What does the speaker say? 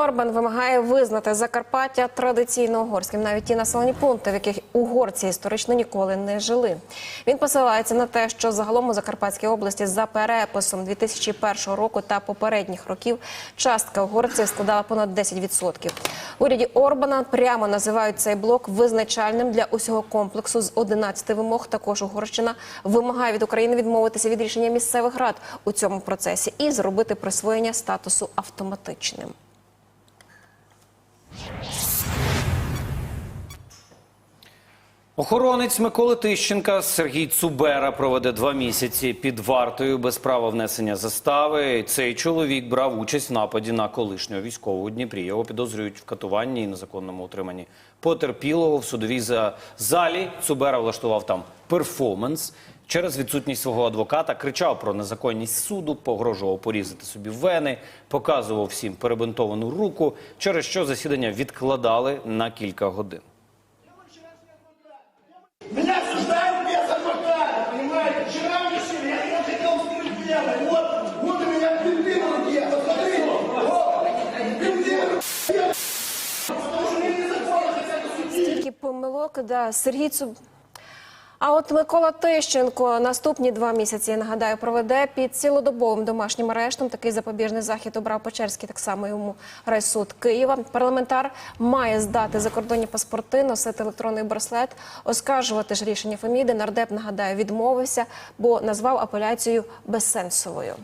Орбан вимагає визнати Закарпаття традиційно угорським, навіть ті населені пункти, в яких угорці історично ніколи не жили. Він посилається на те, що загалом у Закарпатській області за переписом 2001 року та попередніх років частка угорців складала понад 10%. В уряді Орбана прямо називають цей блок визначальним для усього комплексу з 11 вимог. Також Угорщина вимагає від України відмовитися від рішення місцевих рад у цьому процесі і зробити присвоєння статусу автоматичним. you Охоронець Миколи Тищенка Сергій Цубера проведе два місяці під вартою без права внесення застави. Цей чоловік брав участь в нападі на колишнього військового у Дніпрі. Його підозрюють в катуванні і незаконному утриманні потерпілого в судовій за- залі. Цубера влаштував там перформанс. Через відсутність свого адвоката кричав про незаконність суду, погрожував порізати собі вени, показував всім перебинтовану руку, через що засідання відкладали на кілька годин. Помилок, да, Сергій Цуб. А от Микола Тищенко наступні два місяці, я нагадаю, проведе під цілодобовим домашнім арештом. Такий запобіжний захід обрав Печерський, так само йому райсуд Києва. Парламентар має здати закордонні паспорти, носити електронний браслет, оскаржувати ж рішення Феміди. Нардеп, нагадаю, відмовився, бо назвав апеляцію безсенсовою.